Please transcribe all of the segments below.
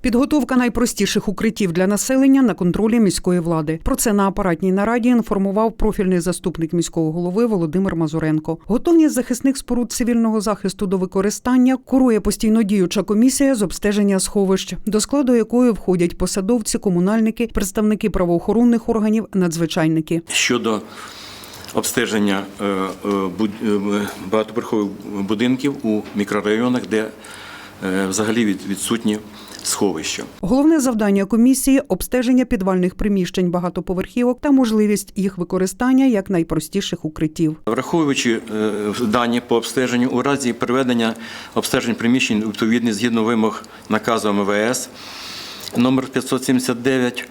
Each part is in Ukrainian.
Підготовка найпростіших укриттів для населення на контролі міської влади. Про це на апаратній нараді інформував профільний заступник міського голови Володимир Мазуренко. Готовність захисних споруд цивільного захисту до використання курує постійно діюча комісія з обстеження сховищ, до складу якої входять посадовці, комунальники, представники правоохоронних органів, надзвичайники. щодо обстеження е, е, е, багатоповерхових будинків у мікрорайонах, де взагалі від- відсутні сховища. Головне завдання комісії обстеження підвальних приміщень багатоповерхівок та можливість їх використання як найпростіших укриттів. Враховуючи е, дані по обстеженню, у разі проведення обстежень приміщень відповідні згідно вимог наказу МВС номер 579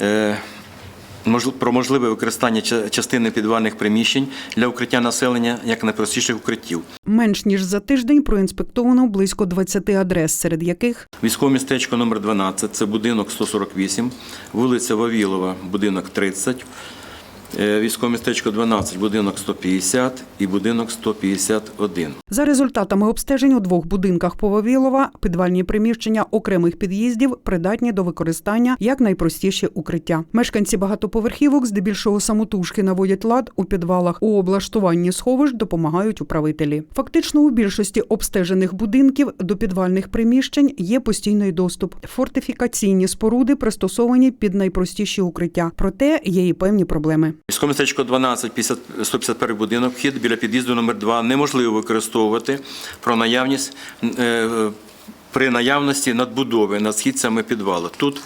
е, можл- про можливе використання ча- частини підвальних приміщень для укриття населення як найпростіших укриттів. Менш ніж за тиждень проінспектовано близько 20 адрес, серед яких Військове містечко номер 12 це будинок 148, вулиця Вавілова, будинок 30, е, військове містечко 12, будинок 150 і будинок 151. за результатами обстежень у двох будинках по Вавілова підвальні приміщення окремих під'їздів придатні до використання як найпростіші укриття. Мешканці багатоповерхівок здебільшого самотужки наводять лад у підвалах. У облаштуванні сховищ допомагають управителі. Фактично у більшості обстежених будинків до підвальних приміщень є постійний доступ. Фортифікаційні споруди пристосовані під найпростіші укриття. Проте є і певні проблеми. Військове містечко 12, 50, 151 будинок, вхід біля під'їзду номер 2 неможливо використовувати про наявність е, при наявності надбудови над східцями підвалу. Тут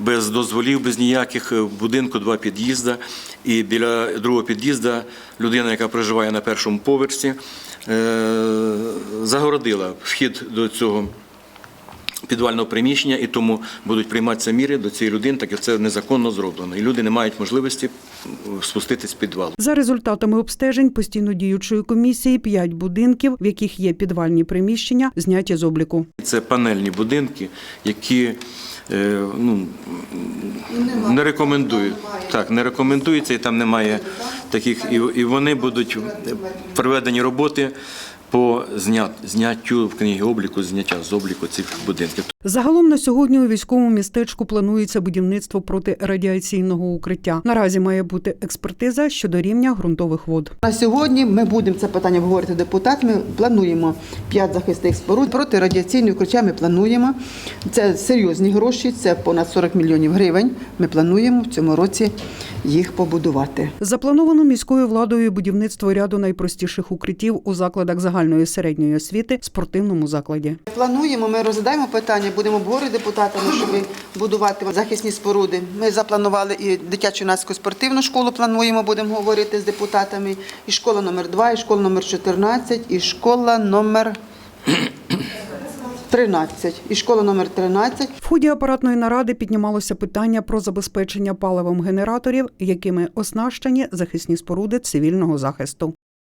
без дозволів, без ніяких е, в будинку два під'їзда, і біля другого під'їзда людина, яка проживає на першому поверсі, е, загородила вхід до цього підвального приміщення, і тому будуть прийматися міри до цієї людини, так як це незаконно зроблено. І люди не мають можливості спуститись з підвалу. За результатами обстежень постійно діючої комісії п'ять будинків, в яких є підвальні приміщення, зняті з обліку. Це панельні будинки, які е, ну, не рекомендують. Так, не рекомендуються, і там немає таких. І, вони будуть проведені роботи по знят, зняттю в книгі обліку, зняття з обліку цих будинків. Загалом на сьогодні у військовому містечку планується будівництво протирадіаційного укриття. Наразі має бути експертиза щодо рівня ґрунтових вод. На сьогодні ми будемо це питання обговорити депутатами. Плануємо 5 захисних споруд. Протирадіаційні укриття ми плануємо. Це серйозні гроші, це понад 40 мільйонів гривень. Ми плануємо в цьому році їх побудувати. Заплановано міською владою будівництво ряду найпростіших укриттів у закладах загальної середньої освіти, спортивному закладі. Плануємо, ми розглядаємо питання, будемо обговорити депутатами, щоб будувати захисні споруди. Ми запланували і дитячу юнацьку спортивну школу. Плануємо, будемо говорити з депутатами. І школа номер 2, і школа номер 14, і школа номер 13. І школа номер 13. В ході апаратної наради піднімалося питання про забезпечення паливом генераторів, якими оснащені захисні споруди цивільного захисту.